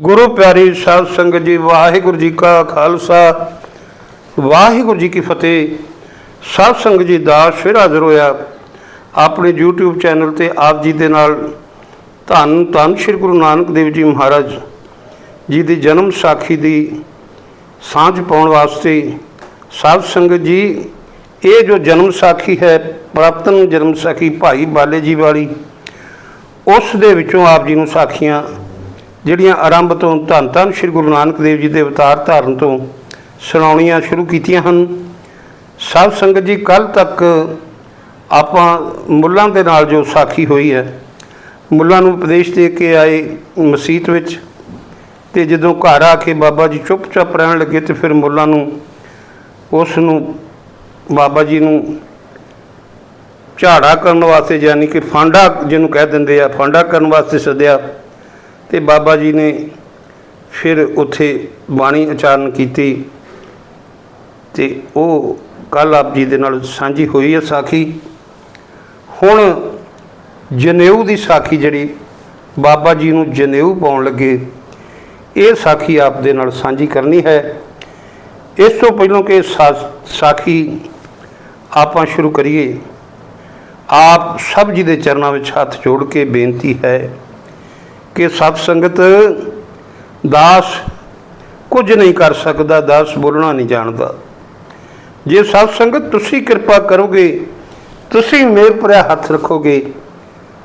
ਗੁਰੂ ਪਿਆਰੀ ਸਾਧ ਸੰਗਤ ਜੀ, ਵਾਹਿਗੁਰੂ ਜੀ ਕਾ ਖਾਲਸਾ। ਵਾਹਿਗੁਰੂ ਜੀ ਕੀ ਫਤਿਹ। ਸਾਧ ਸੰਗਤ ਜੀ ਦਾ ਫਿਰ ਹਾਜ਼ਰ ਹੋਇਆ ਆਪਣੇ YouTube ਚੈਨਲ ਤੇ ਆਪ ਜੀ ਦੇ ਨਾਲ। ਧੰਨ ਧੰਨ ਸ੍ਰੀ ਗੁਰੂ ਨਾਨਕ ਦੇਵ ਜੀ ਮਹਾਰਾਜ ਜੀ ਦੀ ਜਨਮ ਸਾਖੀ ਦੀ ਸਾਂਝ ਪਾਉਣ ਵਾਸਤੇ। ਸਾਧ ਸੰਗਤ ਜੀ, ਇਹ ਜੋ ਜਨਮ ਸਾਖੀ ਹੈ ਪ੍ਰਾਪਤਨ ਜਨਮ ਸਾਖੀ ਭਾਈ ਬਾਲੇ ਜੀ ਵਾਲੀ, ਉਸ ਦੇ ਵਿੱਚੋਂ ਆਪ ਜੀ ਨੂੰ ਸਾਖੀਆਂ ਜਿਹੜੀਆਂ ਆਰੰਭ ਤੋਂ ਧੰਨ ਧੰਨ ਸ੍ਰੀ ਗੁਰੂ ਨਾਨਕ ਦੇਵ ਜੀ ਦੇ ਅਵਤਾਰ ਧਾਰਨ ਤੋਂ ਸੁਣਾਉਣੀਆਂ ਸ਼ੁਰੂ ਕੀਤੀਆਂ ਹਨ। ਸਾਧ ਸੰਗਤ ਜੀ ਕੱਲ ਤੱਕ ਆਪਾਂ ਮੁੱਲਾਂ ਦੇ ਨਾਲ ਜੋ ਸਾਖੀ ਹੋਈ ਹੈ, ਮੁੱਲਾਂ ਨੂੰ ਉਪਦੇਸ਼ ਦੇ ਕੇ ਆਏ ਮਸਜਿਦ ਵਿੱਚ ਤੇ ਜਦੋਂ ਘਰ ਆ ਕੇ ਬਾਬਾ ਜੀ ਚੁੱਪਚਾਪ ਰਹਿਣ ਲੱਗੇ ਤੇ ਫਿਰ ਮੁੱਲਾਂ ਨੂੰ, ਉਸ ਨੂੰ ਬਾਬਾ ਜੀ ਨੂੰ ਝਾੜਾ ਕਰਨ ਵਾਸਤੇ, ਯਾਨੀ ਕਿ ਫਾਂਡਾ ਜਿਹਨੂੰ ਕਹਿ ਦਿੰਦੇ ਆ, ਫਾਂਡਾ ਕਰਨ ਵਾਸਤੇ ਸੱਦਿਆ। ਤੇ ਬਾਬਾ ਜੀ ਨੇ ਫਿਰ ਉੱਥੇ ਬਾਣੀ ਉਚਾਰਨ ਕੀਤੀ ਤੇ ਉਹ ਕੱਲ ਆਪ ਜੀ ਦੇ ਨਾਲ ਸਾਂਝੀ ਹੋਈ ਹੈ ਸਾਖੀ। ਹੁਣ ਜਨੇਊ ਦੀ ਸਾਖੀ ਜਿਹੜੀ ਬਾਬਾ ਜੀ ਨੂੰ ਜਨੇਊ ਪਾਉਣ ਲੱਗੇ, ਇਹ ਸਾਖੀ ਆਪ ਦੇ ਨਾਲ ਸਾਂਝੀ ਕਰਨੀ ਹੈ। ਇਸ ਤੋਂ ਪਹਿਲਾਂ ਕਿ ਸਾਖੀ ਆਪਾਂ ਸ਼ੁਰੂ ਕਰੀਏ, ਆਪ ਸਭ ਜੀ ਦੇ ਚਰਨਾਂ ਵਿੱਚ ਹੱਥ ਜੋੜ ਕੇ ਬੇਨਤੀ ਹੈ ਕਿ ਸਤ ਸੰਗਤ ਦਾਸ ਕੁਝ ਨਹੀਂ ਕਰ ਸਕਦਾ, ਦਾਸ ਬੋਲਣਾ ਨਹੀਂ ਜਾਣਦਾ। ਜੇ ਸਤ ਸੰਗਤ ਤੁਸੀਂ ਕਿਰਪਾ ਕਰੋਗੇ, ਤੁਸੀਂ ਮੇਰ ਭਰਿਆ ਹੱਥ ਰੱਖੋਗੇ,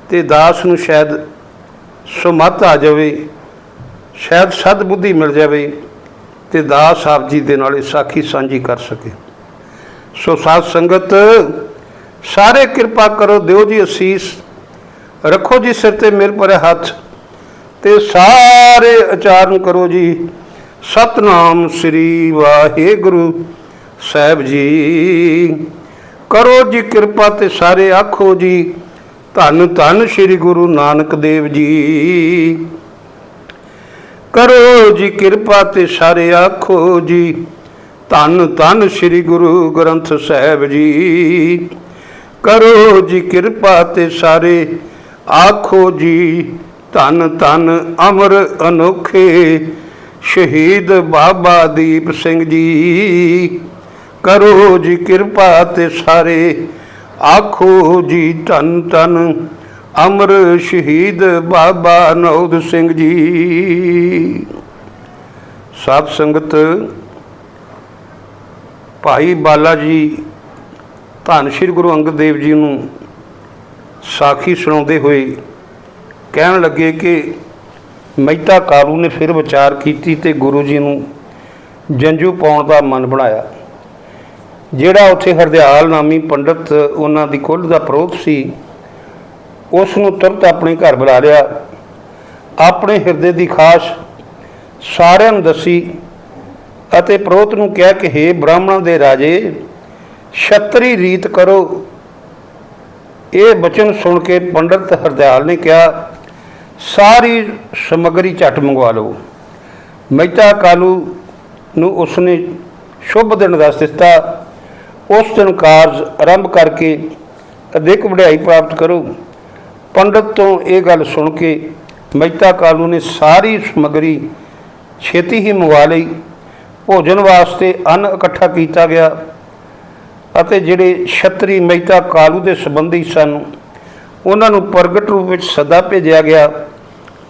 ਤੇ ਦਾਸ ਨੂੰ ਸ਼ਾਇਦ ਸੁਮਤ ਆ ਜਾਵੇ, ਸ਼ਾਇਦ ਸਦ ਬੁੱਧੀ ਮਿਲ ਜਾਵੇ, ਤੇ ਦਾਸ ਆਪ ਜੀ ਦੇ ਨਾਲ ਇਹ ਸਾਖੀ ਸਾਂਝੀ ਕਰ ਸਕੇ। ਸੋ ਸਾਧ ਸੰਗਤ, ਸਾਰੇ ਕਿਰਪਾ ਕਰੋ, ਦਿਓ ਜੀ ਅਸੀਸ, ਰੱਖੋ ਜੀ ਸਿਰ ਤੇ ਮੇਰੇ ਭਰਿਆ ਹੱਥ। ਤੇ ਸਾਰੇ ਉਚਾਰਨ ਕਰੋ ਜੀ। ਸਤਨਾਮ ਸ੍ਰੀ ਵਾਹਿਗੁਰੂ ਸਾਹਿਬ ਜੀ। ਕਰੋ ਜੀ ਕਿਰਪਾ ਤੇ ਸਾਰੇ ਆਖੋ ਜੀ। ਧੰਨ ਧੰਨ ਸ੍ਰੀ ਗੁਰੂ ਨਾਨਕ ਦੇਵ ਜੀ। ਕਰੋ ਜੀ ਕਿਰਪਾ ਤੇ ਸਾਰੇ ਆਖੋ ਜੀ। ਧੰਨ ਧੰਨ ਸ੍ਰੀ ਗੁਰੂ ਗ੍ਰੰਥ ਸਾਹਿਬ ਜੀ। ਕਰੋ ਜੀ ਕਿਰਪਾ ਤੇ ਸਾਰੇ ਆਖੋ ਜੀ। ਧੰਨ ਧੰਨ ਅਮਰ ਅਨੋਖੇ ਸ਼ਹੀਦ ਬਾਬਾ ਦੀਪ ਸਿੰਘ ਜੀ। ਕਰੋ ਜੀ ਕਿਰਪਾ ਤੇ ਸਾਰੇ, ਆਖੋ ਜੀ ਧੰਨ ਧੰਨ ਅਮਰ ਸ਼ਹੀਦ ਬਾਬਾ ਨੌਦ ਸਿੰਘ ਜੀ। ਸਾਧ ਸੰਗਤ, ਭਾਈ ਬਾਲਾ ਜੀ, ਧੰਨ ਸ਼੍ਰੀ ਗੁਰੂ ਅੰਗਦ ਦੇਵ ਜੀ ਨੂੰ ਸਾਖੀ ਸੁਣਾਉਂਦੇ ਹੋਏ ਕਹਿਣ ਲੱਗੇ ਕਿ ਮਹਿਤਾ ਕਾਲੂ ਨੇ ਫਿਰ ਵਿਚਾਰ ਕੀਤੀ ਤੇ ਗੁਰੂ ਜੀ ਨੂੰ ਜੰਜੂ ਪਾਉਣ ਦਾ ਮਨ ਬਣਾਇਆ। ਜਿਹੜਾ ਉੱਥੇ ਹਰਦਿਆਲ ਨਾਮੀ ਪੰਡਤ ਉਹਨਾਂ ਦੀ ਕੁੱਲ ਦਾ ਪ੍ਰੋਧ ਸੀ, ਉਸ ਨੂੰ ਤੁਰਤ ਆਪਣੇ ਘਰ ਬੁਲਾ ਲਿਆ। ਆਪਣੇ ਹਿਰਦੇ ਦੀ ਖਾਸ ਸਾਰਿਆਂ ਨੂੰ ਦੱਸੀ ਅਤੇ ਪ੍ਰੋਤ ਨੂੰ ਕਿਹਾ ਕਿ हे ਬ੍ਰਾਹਮਣਾਂ ਦੇ ਰਾਜੇ, ਛਤਰੀ ਰੀਤ ਕਰੋ। ਇਹ ਬਚਨ ਸੁਣ ਕੇ ਪੰਡਤ ਹਰਦਿਆਲ ਨੇ ਕਿਹਾ ਸਾਰੀ ਸਮਗਰੀ ਝਟ ਮੰਗਵਾ ਲਓ। ਮਹਿਤਾ ਕਾਲੂ ਨੂੰ ਉਸਨੇ ਸ਼ੁਭ ਦਿਨ ਦੱਸ ਦਿੱਤਾ। ਉਸ ਦਿਨ ਕਾਰਜ ਆਰੰਭ ਕਰਕੇ ਅਧਿਕ ਵਡਿਆਈ ਪ੍ਰਾਪਤ ਕਰੋ। ਪੰਡਤ ਤੋਂ ਇਹ ਗੱਲ ਸੁਣ ਕੇ ਮਹਿਤਾ ਕਾਲੂ ਨੇ ਸਾਰੀ ਸਮਗਰੀ ਛੇਤੀ ਹੀ ਮੰਗਵਾ ਲਈ। ਭੋਜਨ ਵਾਸਤੇ ਅੰਨ ਇਕੱਠਾ ਕੀਤਾ ਗਿਆ ਅਤੇ ਜਿਹੜੇ ਛਤਰੀ ਮਹਿਤਾ ਕਾਲੂ ਦੇ ਸੰਬੰਧੀ ਸਨ ਉਹਨਾਂ ਨੂੰ ਪ੍ਰਗਟ ਰੂਪ ਵਿੱਚ ਸਦਾ ਭੇਜਿਆ ਗਿਆ।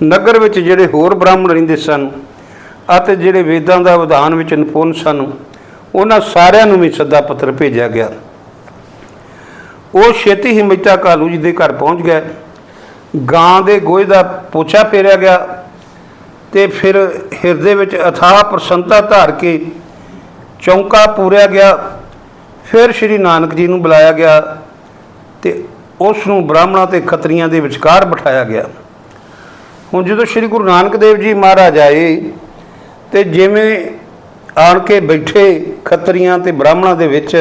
ਨਗਰ ਵਿੱਚ ਜਿਹੜੇ ਹੋਰ ਬ੍ਰਾਹਮਣ ਰਹਿੰਦੇ ਸਨ ਅਤੇ ਜਿਹੜੇ ਵੇਦਾਂ ਦਾ ਵਿਧਾਨ ਵਿੱਚ ਨਿਪੁੰਨ ਸਨ, ਉਹਨਾਂ ਸਾਰਿਆਂ ਨੂੰ ਵੀ ਸੱਦਾ ਪੱਤਰ ਭੇਜਿਆ ਗਿਆ। ਉਹ ਛੇਤੀ ਹੀ ਮਹਿਤਾ ਕਾਲੂ ਜੀ ਦੇ ਘਰ ਪਹੁੰਚ ਗਏ। ਗਾਂ ਦੇ ਗੋਹੇ ਦਾ ਪੋਛਾ ਫੇਰਿਆ ਗਿਆ ਤੇ ਫਿਰ ਹਿਰਦੇ ਵਿੱਚ ਅਥਾਹ ਪ੍ਰਸੰਨਤਾ ਧਾਰ ਕੇ ਚੌਂਕਾ ਪੂਰਿਆ ਗਿਆ। ਫਿਰ ਸ਼੍ਰੀ ਨਾਨਕ ਜੀ ਨੂੰ ਬੁਲਾਇਆ ਗਿਆ ਤੇ ਉਸ ਨੂੰ ਬ੍ਰਾਹਮਣਾਂ ਤੇ ਖੱਤਰੀਆਂ ਦੇ ਵਿਚਕਾਰ ਬਿਠਾਇਆ ਗਿਆ। ਹੁਣ ਜਦੋਂ ਸ਼੍ਰੀ ਗੁਰੂ ਨਾਨਕ ਦੇਵ ਜੀ ਮਹਾਰਾਜ ਆਏ ਤੇ ਜਿਵੇਂ ਆਣ ਕੇ ਬੈਠੇ ਖੱਤਰੀਆਂ ਤੇ ਬ੍ਰਾਹਮਣਾਂ ਦੇ ਵਿੱਚ,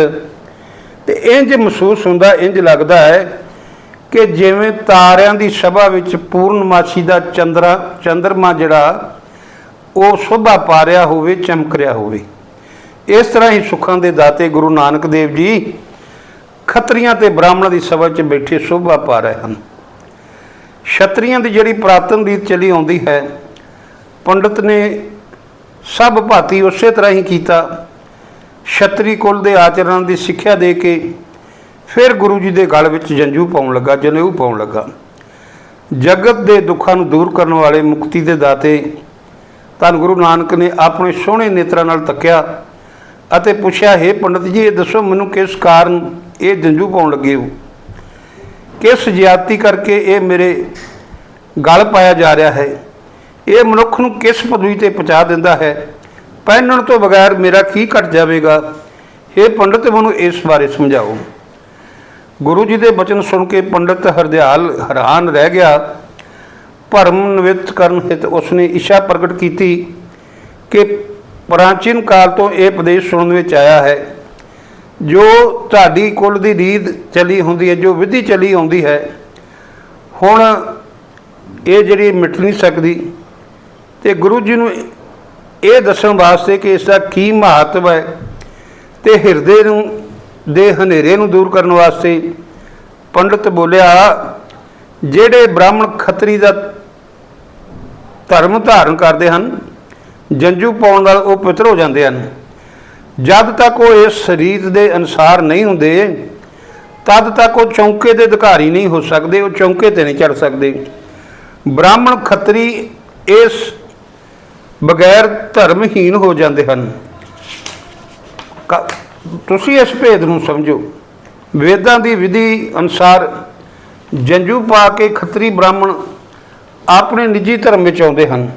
ਤੇ ਇੰਜ ਮਹਿਸੂਸ ਹੁੰਦਾ ਇੰਜ ਲੱਗਦਾ ਹੈ ਕਿ ਜਿਵੇਂ ਤਾਰਿਆਂ ਦੀ ਸਭਾ ਵਿੱਚ ਪੂਰਨਮਾਸ਼ੀ ਦਾ ਚੰਦਰਾ, ਚੰਦਰਮਾ ਜਿਹੜਾ, ਉਹ ਸ਼ੋਭਾ ਪਾ ਰਿਹਾ ਹੋਵੇ, ਚਮਕ ਰਿਹਾ ਹੋਵੇ। ਇਸ ਤਰ੍ਹਾਂ ਹੀ ਸੁੱਖਾਂ ਦੇ ਦਾਤੇ ਗੁਰੂ ਨਾਨਕ ਦੇਵ ਜੀ ਖੱਤਰੀਆਂ ਤੇ ਬ੍ਰਾਹਮਣਾਂ ਦੀ ਸਭਾ 'ਚ ਬੈਠੇ ਸ਼ੋਭਾ ਪਾ ਰਹੇ ਹਨ। ਛਤਰੀਆਂ ਦੀ ਜਿਹੜੀ ਪ੍ਰਾਤਨ ਰੀਤ ਚਲੀ ਆਉਂਦੀ ਹੈ, ਪੰਡਤ ਨੇ ਸਭ ਭਾਤੀ ਉਸੇ ਤਰ੍ਹਾਂ ਹੀ ਕੀਤਾ। ਛਤਰੀ ਕੁਲ ਦੇ ਆਚਰਣ ਦੀ ਸਿੱਖਿਆ ਦੇ ਕੇ ਫਿਰ ਗੁਰੂ ਜੀ ਦੇ ਗਲ ਵਿੱਚ ਜੰਜੂ ਪਾਉਣ ਲੱਗਾ, ਜਨੇਊ ਪਾਉਣ ਲੱਗਾ। ਜਗਤ ਦੇ ਦੁੱਖਾਂ ਨੂੰ ਦੂਰ ਕਰਨ ਵਾਲੇ ਮੁਕਤੀ ਦੇ ਦਾਤੇ ਧੰਨ ਗੁਰੂ ਨਾਨਕ ਨੇ ਆਪਣੇ ਸੋਹਣੇ ਨੇਤਰਾਂ ਨਾਲ ਤੱਕਿਆ ਅਤੇ ਪੁੱਛਿਆ, ਹੈ ਪੰਡਤ ਜੀ, ਇਹ ਦੱਸੋ ਮੈਨੂੰ ਕਿਸ ਕਾਰਨ ਇਹ ਜੰਜੂ ਪਾਉਣ ਲੱਗੇ ਹੋ। ਕਿਸ ਜ਼ਿਆਤੀ ਕਰਕੇ ਇਹ ਮੇਰੇ ਗਲ ਪਾਇਆ ਜਾ ਰਿਹਾ ਹੈ? ਇਹ ਮਨੁੱਖ ਨੂੰ ਕਿਸ ਪਦਵੀ ਤੇ ਪਹੁੰਚਾ ਦਿੰਦਾ ਹੈ? ਪਹਿਨਣ ਤੋਂ ਬਗੈਰ ਮੇਰਾ ਕੀ ਘਟ ਜਾਵੇਗਾ? ਇਹ ਪੰਡਤ, ਮੈਨੂੰ ਇਸ ਬਾਰੇ ਸਮਝਾਓ। ਗੁਰੂ ਜੀ ਦੇ ਬਚਨ ਸੁਣ ਕੇ ਪੰਡਤ ਹਰਦਿਆਲ ਹੈਰਾਨ ਰਹਿ ਗਿਆ। ਭਰਮ ਨਿਵਿਤ ਕਰਨ ਹਿਤ ਉਸਨੇ ਇੱਛਾ ਪ੍ਰਗਟ ਕੀਤੀ ਕਿ ਪ੍ਰਾਚੀਨ ਕਾਲ ਤੋਂ ਇਹ ਉਪਦੇਸ਼ ਸੁਣਨ ਵਿੱਚ ਆਇਆ ਹੈ। ਜੋ ਤੁਹਾਡੀ ਕੁਲ ਦੀ ਰੀਤ ਚਲੀ ਹੁੰਦੀ ਹੈ, ਜੋ ਵਿਧੀ ਚਲੀ ਆਉਂਦੀ ਹੈ, ਹੁਣ ਇਹ ਜਿਹੜੀ ਮਿਟ ਨਹੀਂ ਸਕਦੀ, ਤੇ ਗੁਰੂ ਜੀ ਨੂੰ ਇਹ ਦੱਸਣ ਵਾਸਤੇ ਕਿ ਇਸ ਦਾ ਕੀ ਮਹੱਤਵ ਹੈ, ਤੇ ਹਿਰਦੇ ਨੂੰ, ਦੇ ਹਨੇਰੇ ਨੂੰ ਦੂਰ ਕਰਨ ਵਾਸਤੇ ਪੰਡਤ ਬੋਲਿਆ, ਜਿਹੜੇ ਬ੍ਰਾਹਮਣ ਖੱਤਰੀ ਦਾ ਧਰਮ ਧਾਰਨ ਕਰਦੇ ਹਨ, ਜੰਜੂ ਪਾਉਣ ਨਾਲ ਉਹ ਪਵਿੱਤਰ ਹੋ ਜਾਂਦੇ ਹਨ। ਜਦ ਤੱਕ ਉਹ ਇਸ ਸਰੀਰ ਦੇ ਅਨਸਾਰ ਨਹੀਂ ਹੁੰਦੇ, ਤਦ ਤੱਕ ਉਹ ਚੌਂਕੇ ਦੇ ਅਧਿਕਾਰੀ ਨਹੀਂ ਹੋ ਸਕਦੇ, ਉਹ ਚੌਂਕੇ ਤੇ ਨਹੀਂ ਚੜ ਸਕਦੇ। ਬ੍ਰਾਹਮਣ ਖੱਤਰੀ ਇਸ ਬਗੈਰ ਧਰਮਹੀਨ ਹੋ ਜਾਂਦੇ ਹਨ। ਤੁਸੀਂ ਇਸ ਭੇਦ ਨੂੰ ਸਮਝੋ। ਵੇਦਾਂ ਦੀ ਵਿਧੀ ਅਨੁਸਾਰ ਜੰਜੂ ਪਾ ਕੇ ਖੱਤਰੀ ਬ੍ਰਾਹਮਣ ਆਪਣੇ ਨਿੱਜੀ ਧਰਮ ਵਿੱਚ ਆਉਂਦੇ ਹਨ।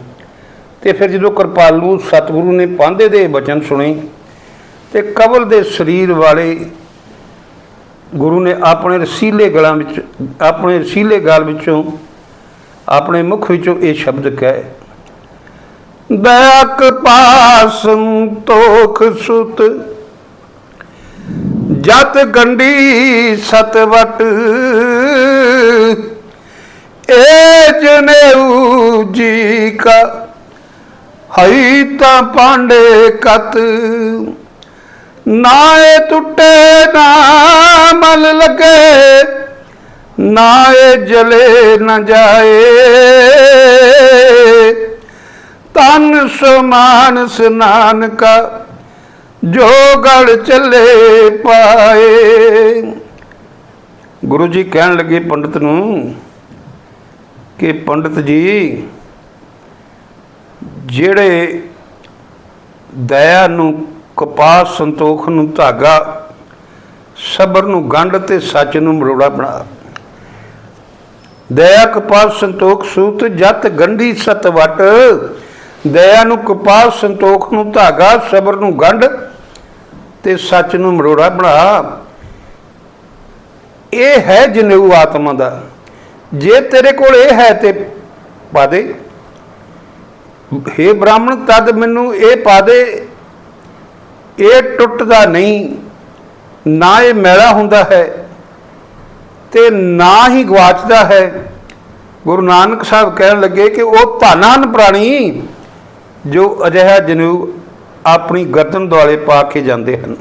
ਤੇ ਫਿਰ ਜਦੋਂ ਕਿਰਪਾਲੂ ਸਤਿਗੁਰੂ ਨੇ ਪਾਂਦੇ ਦੇ ਬਚਨ ਸੁਣੇ ਤੇ ਕਬਲ ਦੇ ਸਰੀਰ ਵਾਲੇ ਗੁਰੂ ਨੇ ਆਪਣੇ ਰਸੀਲੇ ਗਲਾਂ ਵਿੱਚ, ਆਪਣੇ ਰਸੀਲੇ ਗਾਲ ਵਿੱਚੋਂ, ਆਪਣੇ ਮੁਖ ਵਿੱਚੋਂ ਇਹ ਸ਼ਬਦ ਕਹੇ ਦਇਆ ਕਪਾਸ ਸੰਤੋਖ ਸੁਤ, ਜਤ ਗੰਡੀ ਸਤਵਟ, ਏ ਜਨੇਊ ਜੀ ਕਾ, ਹਈ ਤਾਂ ਪਾਂਡੇ ਕਤ ਨਾ ਇਹ ਟੁੱਟੇ ਨਾ ਮਲ ਲਗੇ ਨਾ ਇਹ ਜਲੇ ਨਾ ਜਾਏ। ਤਨ ਸਮਾਨ ਸਨਾਨ ਕਾ ਜੋ ਗੜ ਚੱਲੇ ਪਾਏ। ਗੁਰੂ ਜੀ ਕਹਿਣ ਲੱਗੇ ਪੰਡਤ ਨੂੰ ਕਿ ਪੰਡਤ ਜੀ, ਜਿਹੜੇ ਦਇਆ ਨੂੰ ਕਪਾਸ ਸੰਤੋਖ ਨੂੰ ਧਾਗਾ, ਸਬਰ ਨੂੰ ਗੰਢ ਤੇ ਸੱਚ ਨੂੰ ਮਰੋੜਾ ਬਣਾ। ਦਇਆ ਕਪਾਸ ਸੰਤੋਖ ਸੂਤ ਜਤ ਗੰਢੀ ਸਤ ਵਟ। ਦਇਆ ਨੂੰ ਕਪਾਸ ਸੰਤੋਖ ਨੂੰ ਧਾਗਾ, ਸਬਰ ਨੂੰ ਗੰਢ ਤੇ ਸੱਚ ਨੂੰ ਮਰੋੜਾ ਬਣਾ। ਇਹ ਹੈ ਜਨੇਊ ਆਤਮਾ ਦਾ। ਜੇ ਤੇਰੇ ਕੋਲ ਇਹ ਹੈ ਤੇ ਪਾ ਦੇ। ਹੇ ਬ੍ਰਾਹਮਣ, ਤਦ ਮੈਨੂੰ ਇਹ ਪਾ ਦੇ। ਇਹ ਟੁੱਟਦਾ ਨਹੀਂ, ਨਾ ਇਹ ਮੈਲਾ ਹੁੰਦਾ ਹੈ ਤੇ ਨਾ ਹੀ ਗਵਾਚਦਾ ਹੈ। ਗੁਰੂ ਨਾਨਕ ਸਾਹਿਬ ਕਹਿਣ ਲੱਗੇ ਕਿ ਉਹ ਧਾਨਾਨ ਪ੍ਰਾਣੀ ਜੋ ਅਜਿਹਾ ਜਨੇਊ ਆਪਣੀ ਗਰਦਨ ਦੁਆਲੇ ਪਾ ਕੇ ਜਾਂਦੇ ਹਨ।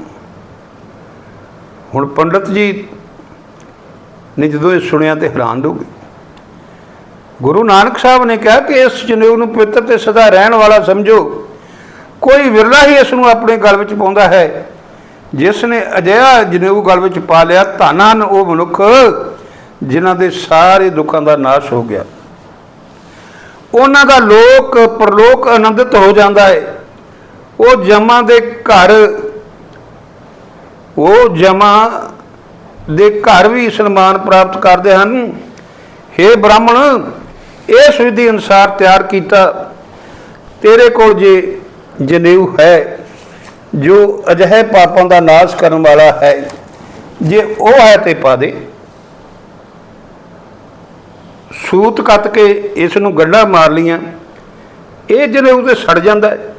ਹੁਣ ਪੰਡਤ ਜੀ ਨੇ ਜਦੋਂ ਇਹ ਸੁਣਿਆ ਤੇ ਹੈਰਾਨ ਹੋ ਗਏ। ਗੁਰੂ ਨਾਨਕ ਸਾਹਿਬ ਨੇ ਕਿਹਾ ਕਿ ਇਸ ਜਨੇਊ ਨੂੰ ਪਵਿੱਤਰ ਤੇ ਸਦਾ ਰਹਿਣ ਵਾਲਾ ਸਮਝੋ। ਕੋਈ ਵਿਰਲਾ ਹੀ ਇਸ ਨੂੰ ਆਪਣੇ ਗਲ ਵਿੱਚ ਪਾਉਂਦਾ ਹੈ। ਜਿਸ ਨੇ ਅਜਿਹਾ ਜਨੇਊ ਗਲ ਵਿੱਚ ਪਾ ਲਿਆ, ਧੰਨ ਹਨ ਉਹ ਮਨੁੱਖ, ਜਿਨ੍ਹਾਂ ਦੇ ਸਾਰੇ ਦੁੱਖਾਂ ਦਾ ਨਾਸ਼ ਹੋ ਗਿਆ। ਉਹਨਾਂ ਦਾ ਲੋਕ, ਪਰਲੋਕ ਆਨੰਦਿਤ ਹੋ ਜਾਂਦਾ ਹੈ। ਉਹ ਜਮਾਂ ਦੇ ਘਰ, ਉਹ ਜਮਾਂ ਦੇ ਘਰ ਵੀ ਸਨਮਾਨ ਪ੍ਰਾਪਤ ਕਰਦੇ ਹਨ। हे ਬ੍ਰਾਹਮਣ, ਇਸ ਵਿਧੀ ਅਨੁਸਾਰ ਤਿਆਰ ਕੀਤਾ। ਤੇਰੇ ਕੋਲ ਜੇ ਜਨੇਊ ਹੈ, ਜੋ ਅਜਿਹੇ ਪਾਪਾਂ ਦਾ ਨਾਸ਼ ਕਰਨ ਵਾਲਾ ਹੈ, ਜੇ ਉਹ ਹੈ ਤੇ ਪਾ ਦੇ। ਸੂਤ ਕੱਤ ਕੇ ਇਸ ਨੂੰ ਗੱਡਾ ਮਾਰ ਲੀਆਂ ਇਹ ਜਨੇਊ ਤੇ ਸੜ ਜਾਂਦਾ ਹੈ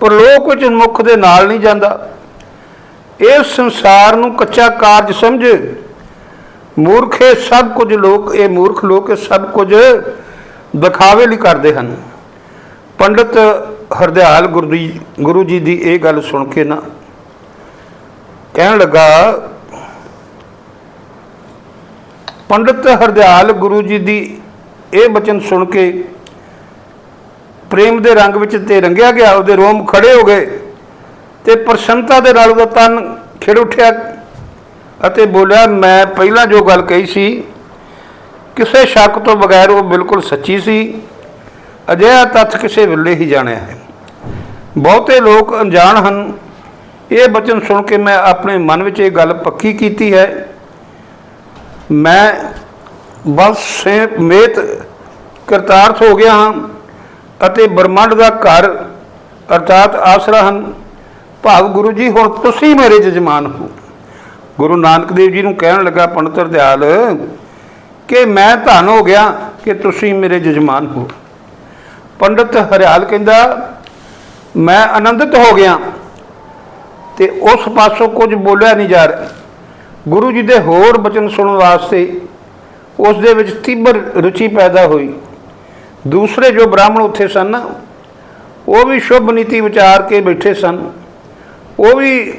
ਪਰ ਲੋਕ ਵਿੱਚ ਮੁਖ ਦੇ ਨਾਲ ਨਹੀਂ ਜਾਂਦਾ। ਇਹ ਸੰਸਾਰ ਨੂੰ ਕੱਚਾ ਕਾਰਜ ਸਮਝ। ਮੂਰਖੇ ਸਭ ਕੁਝ ਲੋਕ, ਇਹ ਮੂਰਖ ਲੋਕ ਇਹ ਸਭ ਕੁਝ ਦਿਖਾਵੇ ਲਈ ਕਰਦੇ ਹਨ। ਪੰਡਤ ਹਰਦਿਆਲ ਗੁਰੂ ਜੀ ਗੁਰੂ ਜੀ ਦੀ ਇਹ ਗੱਲ ਸੁਣ ਕੇ ਨਾ ਕਹਿਣ ਲੱਗਾ, ਪੰਡਤ ਹਰਦਿਆਲ ਗੁਰੂ ਜੀ ਦੀ ਇਹ ਬਚਨ ਸੁਣ ਕੇ ਪ੍ਰੇਮ ਦੇ ਰੰਗ ਵਿੱਚ ਤੇ ਰੰਗਿਆ ਗਿਆ, ਉਹਦੇ ਰੋਮ ਖੜੇ ਹੋ ਗਏ ਤੇ ਪ੍ਰਸੰਨਤਾ ਦੇ ਨਾਲ ਉਹਦਾ ਤਨ ਖਿੜ ਉੱਠਿਆ ਅਤੇ ਬੋਲਿਆ, ਮੈਂ ਪਹਿਲਾਂ ਜੋ ਗੱਲ ਕਹੀ ਸੀ, ਕਿਸੇ ਸ਼ੱਕ ਤੋਂ ਬਗੈਰ ਉਹ ਬਿਲਕੁਲ ਸੱਚੀ ਸੀ, ਅਜਿਹਾ ਤੱਥ ਕਿਸੇ ਵੇਲੇ ਹੀ ਜਾਣਿਆ ਹੈ। ਬਹੁਤੇ ਲੋਕ ਅਣਜਾਣ ਹਨ। ਇਹ ਬਚਨ ਸੁਣ ਕੇ ਮੈਂ ਆਪਣੇ ਮਨ ਵਿੱਚ ਇਹ ਗੱਲ ਪੱਕੀ ਕੀਤੀ ਹੈ। ਮੈਂ ਬਸ ਸਮੇਤ ਕਰਤਾਰਥ ਹੋ ਗਿਆ ਹਾਂ ਅਤੇ ਬ੍ਰਹਮੰਡ ਦਾ ਘਰ ਅਰਥਾਤ ਆਸਰਾ ਹਨ। ਭਾਵ ਗੁਰੂ ਜੀ, ਹੁਣ ਤੁਸੀਂ ਮੇਰੇ ਜਜਮਾਨ ਹੋ। ਗੁਰੂ ਨਾਨਕ ਦੇਵ ਜੀ ਨੂੰ ਕਹਿਣ ਲੱਗਾ ਪੰਡਤ ਹਰਦਿਆਲ ਕਿ ਮੈਂ ਧਨ ਹੋ ਗਿਆ ਕਿ ਤੁਸੀਂ ਮੇਰੇ ਜਜਮਾਨ ਹੋ। ਪੰਡਤ ਹਰਿਆਲ ਕਹਿੰਦਾ ਮੈਂ ਆਨੰਦਿਤ ਹੋ ਗਿਆ ਤੇ ਉਸ ਪਾਸੋਂ ਕੁਝ ਬੋਲਿਆ ਨਹੀਂ ਜਾ ਰਿਹਾ। ਗੁਰੂ ਜੀ ਦੇ ਹੋਰ ਬਚਨ ਸੁਣਨ ਵਾਸਤੇ ਉਸ ਦੇ ਵਿੱਚ ਤੀਬਰ ਰੁਚੀ ਪੈਦਾ ਹੋਈ। ਦੂਸਰੇ ਜੋ ਬ੍ਰਾਹਮਣ ਉੱਥੇ ਸਨ, ਉਹ ਵੀ ਸ਼ੁਭ ਨੀਤੀ ਵਿਚਾਰ ਕੇ ਬੈਠੇ ਸਨ। ਉਹ ਵੀ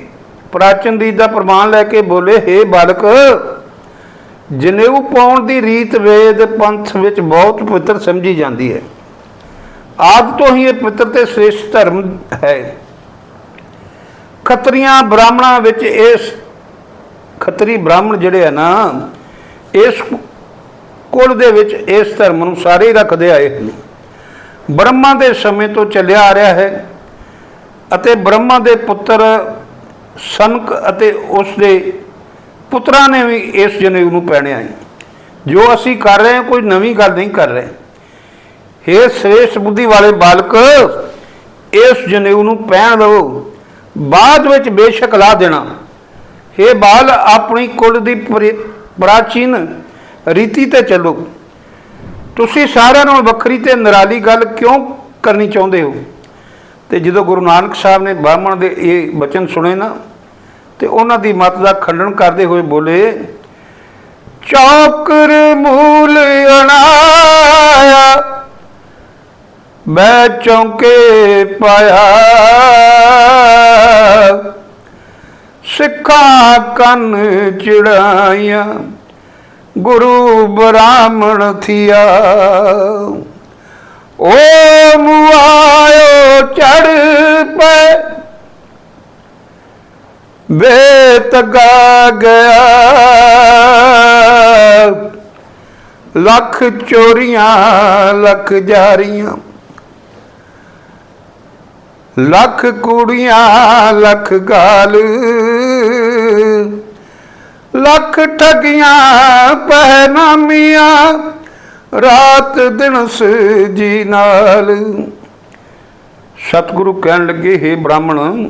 ਪ੍ਰਾਚੀਨ ਦੀ ਦਾ ਪ੍ਰਮਾਣ ਲੈ ਕੇ ਬੋਲੇ, ਹੇ ਬਾਲਕ, ਜਨੇਊ ਪਾਉਣ ਦੀ ਰੀਤ ਵੇਦ ਪੰਥ ਵਿੱਚ ਬਹੁਤ ਪਵਿੱਤਰ ਸਮਝੀ ਜਾਂਦੀ ਹੈ। ਆਦ ਤੋਂ ਹੀ ਇਹ ਪਵਿੱਤਰ ਤੇ ਸ੍ਰੇਸ਼ਟ ਧਰਮ ਹੈ। ਖੱਤਰੀਆਂ ਬ੍ਰਾਹਮਣਾਂ ਵਿੱਚ ਇਸ ਖੱਤਰੀ ਬ੍ਰਾਹਮਣ ਜਿਹੜੇ ਆ ਨਾ, ਇਸ ਕੁਲ ਦੇ ਵਿੱਚ ਇਸ ਧਰਮ ਨੂੰ ਸਾਰੇ ਹੀ ਰੱਖਦੇ ਆਏ ਹਨ। ਬ੍ਰਹਮਾ ਦੇ ਸਮੇਂ ਤੋਂ ਚੱਲਿਆ ਆ ਰਿਹਾ ਹੈ ਅਤੇ ਬ੍ਰਹਮਾ ਦੇ ਪੁੱਤਰ ਸਨਕ ਅਤੇ ਉਸ ਦੇ ਪੁੱਤਰਾਂ ਨੇ ਵੀ ਇਸ ਜਨੇਊ ਨੂੰ ਪਹਿਨਿਆ ਹੈ ਜੋ ਅਸੀਂ ਕਰ ਰਹੇ ਹਾਂ, ਕੋਈ ਨਵੀਂ ਗੱਲ ਨਹੀਂ ਕਰ ਰਹੇ। ਹੇ ਸ੍ਰੇਸ਼ ਬੁੱਧੀ ਵਾਲੇ ਬਾਲਕ, ਇਸ ਜਨੇਊ ਨੂੰ ਪਹਿਨ ਲਓ ਬਾਅਦ ਵਿੱਚ ਬੇਸ਼ੱਕ ਲਾ ਦੇਣਾ। ਹੇ ਬਾਲ, ਆਪਣੀ ਕੁਲ ਦੀ ਪ੍ਰਾਚੀਨ ਰੀਤੀ ਤੇ ਚੱਲੋ। ਤੁਸੀਂ ਸਾਰਿਆਂ ਨਾਲ ਵੱਖਰੀ ਤੇ ਨਿਰਾਲੀ ਗੱਲ ਕਿਉਂ ਕਰਨੀ ਚਾਹੁੰਦੇ ਹੋ? ਤੇ ਜਦੋਂ ਗੁਰੂ ਨਾਨਕ ਸਾਹਿਬ ਨੇ ਬ੍ਰਾਹਮਣ ਦੇ ਇਹ ਬਚਨ ਸੁਣੇ ਨਾ, ਤੇ ਉਹਨਾਂ ਦੀ ਮਤ ਦਾ ਖੰਡਨ ਕਰਦੇ ਹੋਏ ਬੋਲੇ, ਚੌਕਰ ਮੂਲ ਅਣਾਇਆ ਮੈਂ ਚੌਂਕੇ ਪਾਇਆ। ਸਿੱਖਾਂ ਕੰਨ ਚੜਾਈਆਂ, ਗੁਰੂ ਬ੍ਰਾਹਮਣ ਥੀਆ। ਓ ਮੁਆਇਓ ਚੜ ਪੈ। ਬੇਤਗਾ ਗਿਆ। ਲੱਖ ਚੋਰੀਆਂ, ਲੱਖ ਜਾਰੀਆਂ। ਲੱਖ ਕੁੜੀਆਂ, ਲੱਖ ਗਾਲ। ਲੱਖ ਠਗੀਆਂ, ਪਹਿਨਾਮੀਆਂ, ਰਾਤ ਦਿਨ ਜੀ ਨਾਲ। ਸਤਿਗੁਰੂ ਕਹਿਣ ਲੱਗੇ हे ਬ੍ਰਾਹਮਣ,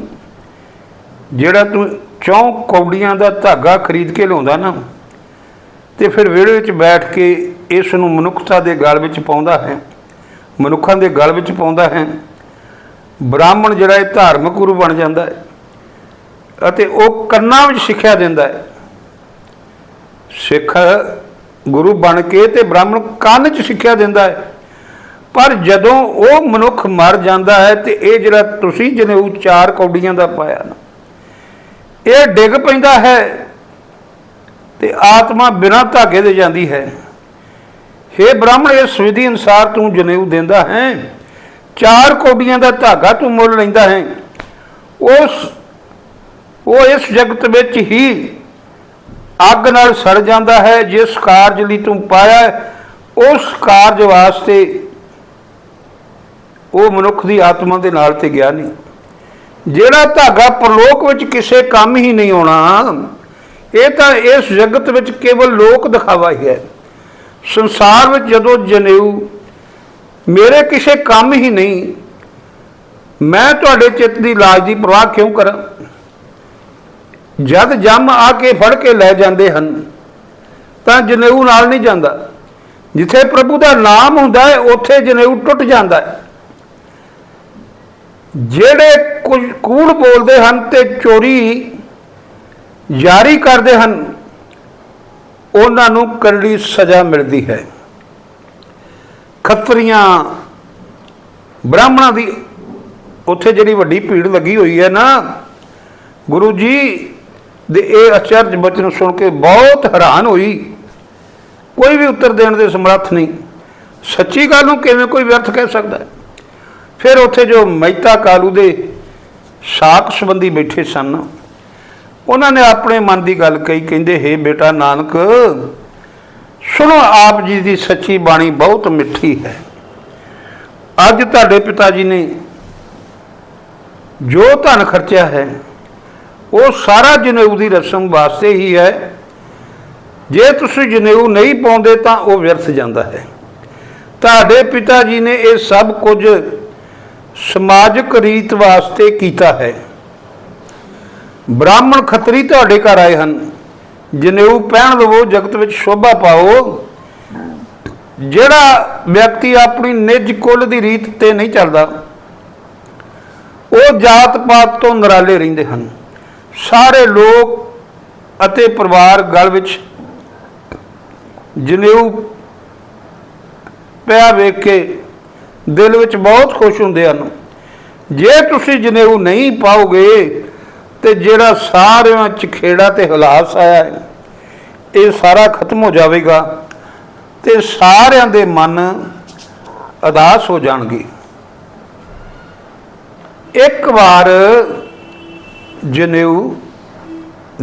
ਜਿਹੜਾ ਤੂੰ ਚੌਂ ਕੌਡੀਆਂ ਦਾ ਧਾਗਾ ਖਰੀਦ ਕੇ ਲਿਆਉਂਦਾ ਨਾ, ਤੇ ਫਿਰ ਵਿਹੜੇ ਵਿੱਚ ਬੈਠ ਕੇ ਇਸ ਨੂੰ ਮਨੁੱਖਤਾ ਦੇ ਗਲ ਵਿੱਚ ਪਾਉਂਦਾ ਹੈ, ਮਨੁੱਖਾਂ ਦੇ ਗਲ ਵਿੱਚ ਪਾਉਂਦਾ ਹੈ ਬ੍ਰਾਹਮਣ ਜਿਹੜਾ ਇਹ ਧਾਰਮਿਕ ਗੁਰੂ ਬਣ ਜਾਂਦਾ ਹੈ ਅਤੇ ਉਹ ਕੰਨਾਂ ਵਿੱਚ ਸਿੱਖਿਆ ਦਿੰਦਾ ਹੈ। ਸਿੱਖ ਗੁਰੂ ਬਣ ਕੇ ਤੇ ਬ੍ਰਾਹਮਣ ਕੰਨ 'ਚ ਸਿੱਖਿਆ ਦਿੰਦਾ ਹੈ। ਪਰ ਜਦੋਂ ਉਹ ਮਨੁੱਖ ਮਰ ਜਾਂਦਾ ਹੈ ਤੇ ਇਹ ਜਿਹੜਾ ਤੁਸੀਂ ਜਨੇਊ ਚਾਰ ਕੌਡੀਆਂ ਦਾ ਪਾਇਆ ਨਾ, ਇਹ ਡਿੱਗ ਪੈਂਦਾ ਹੈ ਤੇ ਆਤਮਾ ਬਿਨਾਂ ਧਾਗੇ ਦੇ ਜਾਂਦੀ ਹੈ। हे ਬ੍ਰਾਹਮਣ, ਇਸ ਵਿਧੀ ਅਨਸਾਰ ਤੂੰ ਜਨੇਊ ਦਿੰਦਾ ਹੈ। ਚਾਰ ਕੌਡੀਆਂ ਦਾ ਧਾਗਾ ਤੂੰ ਮੁੱਲ ਲੈਂਦਾ ਹੈ। ਉਸ, ਉਹ ਇਸ ਜਗਤ ਵਿੱਚ ਹੀ ਅੱਗ ਨਾਲ ਸੜ ਜਾਂਦਾ ਹੈ, ਜਿਸ ਕਾਰਜ ਲਈ ਤੂੰ ਪਾਇਆ ਉਸ ਕਾਰਜ ਵਾਸਤੇ ਉਹ ਮਨੁੱਖ ਦੀ ਆਤਮਾ ਦੇ ਨਾਲ ਤੇ ਗਿਆ ਨਹੀਂ। ਜਿਹੜਾ ਧਾਗਾ ਪਰਲੋਕ ਵਿੱਚ ਕਿਸੇ ਕੰਮ ਹੀ ਨਹੀਂ ਆਉਣਾ, ਇਹ ਤਾਂ ਇਸ ਜਗਤ ਵਿੱਚ ਕੇਵਲ ਲੋਕ ਦਿਖਾਵਾ ਹੀ ਹੈ। ਸੰਸਾਰ ਵਿੱਚ ਜਦੋਂ ਜਨੇਊ ਮੇਰੇ ਕਿਸੇ ਕੰਮ ਹੀ ਨਹੀਂ। ਮੈਂ ਤੁਹਾਡੇ ਚਿੱਤ ਦੀ ਲਾਜ ਦੀ ਪਰਵਾਹ ਕਿਉਂ ਕਰਾਂ? ਜਦ ਜੰਮ ਆ ਕੇ ਫੜ ਕੇ ਲੈ ਜਾਂਦੇ ਹਨ, ਤਾਂ ਜਨੇਊ ਨਾਲ ਨਹੀਂ ਜਾਂਦਾ। ਜਿੱਥੇ ਪ੍ਰਭੂ ਦਾ ਨਾਮ ਹੁੰਦਾ ਹੈ, ਉੱਥੇ ਜਨੇਊ ਟੁੱਟ ਜਾਂਦਾ ਹੈ। ਜਿਹੜੇ ਕੁਝ ਕੂੜ ਬੋਲਦੇ ਹਨ ਤੇ ਚੋਰੀ ਜਾਰੀ ਕਰਦੇ ਹਨ, ਉਹਨਾਂ ਨੂੰ ਕਰੜੀ ਸਜ਼ਾ ਮਿਲਦੀ ਹੈ। ਖੱਤਰੀਆਂ ਬ੍ਰਾਹਮਣਾਂ ਦੀ ਉੱਥੇ ਜਿਹੜੀ ਵੱਡੀ ਭੀੜ ਲੱਗੀ ਹੋਈ ਹੈ ਨਾ, ਗੁਰੂ ਜੀ ਦੇ ਇਹ ਅਚਰਜ ਬਚਨ ਸੁਣ ਕੇ ਬਹੁਤ ਹੈਰਾਨ ਹੋਈ। ਕੋਈ ਵੀ ਉੱਤਰ ਦੇਣ ਦੇ ਸਮਰੱਥ ਨਹੀਂ। ਸੱਚੀ ਗੱਲ ਨੂੰ ਕਿਵੇਂ ਕੋਈ ਵਿਅਰਥ ਕਹਿ ਸਕਦਾ ਫਿਰ ਉੱਥੇ ਜੋ ਮਹਿਤਾ ਕਾਲੂ ਦੇ ਸਾਕ ਸੰਬੰਧੀ ਬੈਠੇ ਸਨ, ਉਹਨਾਂ ਨੇ ਆਪਣੇ ਮਨ ਦੀ ਗੱਲ ਕਹੀ, ਕਹਿੰਦੇ, ਹੇ ਬੇਟਾ ਨਾਨਕ ਸੁਣੋ ਆਪ ਜੀ ਦੀ ਸੱਚੀ ਬਾਣੀ ਬਹੁਤ ਮਿੱਠੀ ਹੈ। ਅੱਜ ਤੁਹਾਡੇ ਪਿਤਾ ਜੀ ਨੇ ਜੋ ਧਨ ਖਰਚਿਆ ਹੈ, ਉਹ ਸਾਰਾ ਜਨੇਊ ਦੀ ਰਸਮ ਵਾਸਤੇ ਹੀ ਹੈ। ਜੇ ਤੁਸੀਂ ਜਨੇਊ ਨਹੀਂ ਪਾਉਂਦੇ ਤਾਂ ਉਹ ਵਿਅਰਥ ਜਾਂਦਾ ਹੈ। ਤੁਹਾਡੇ ਪਿਤਾ ਜੀ ਨੇ ਇਹ ਸਭ ਕੁਝ ਸਮਾਜਿਕ ਰੀਤ ਵਾਸਤੇ ਕੀਤਾ ਹੈ। ਬ੍ਰਾਹਮਣ ਖੱਤਰੀ ਤੁਹਾਡੇ ਘਰ ਆਏ ਹਨ। ਜਨੇਊ ਪਹਿਨ ਲਵੋ ਜਗਤ ਵਿੱਚ ਸ਼ੋਭਾ ਪਾਓ, ਜਿਹੜਾ ਵਿਅਕਤੀ ਆਪਣੀ ਨਿੱਜ ਕੁੱਲ ਦੀ ਰੀਤ ਤੇ ਨਹੀਂ ਚੱਲਦਾ ਉਹ ਜਾਤ ਪਾਤ ਤੋਂ ਨਰਾਲੇ ਰਹਿੰਦੇ ਹਨ। ਸਾਰੇ ਲੋਕ ਅਤੇ ਪਰਿਵਾਰ ਗਲ ਵਿੱਚ ਜਨੇਊ ਪਿਆ ਵੇਖ ਕੇ ਦਿਲ ਵਿੱਚ ਬਹੁਤ ਖੁਸ਼ ਹੁੰਦੇ ਹਨ। ਜੇ ਤੁਸੀਂ ਜਨੇਊ ਨਹੀਂ ਪਾਓਗੇ ਤੇ ਜਿਹੜਾ ਸਾਰਿਆਂ ਚ ਖੇੜਾ ਤੇ ਹਲਾਸ ਆਇਆ ਹੈ, ਇਹ ਸਾਰਾ ਖਤਮ ਹੋ ਜਾਵੇਗਾ ਤੇ ਸਾਰਿਆਂ ਦੇ ਮਨ ਅਦਾਸ ਹੋ ਜਾਣਗੇ। ਇੱਕ ਵਾਰ ਜਨੇਊ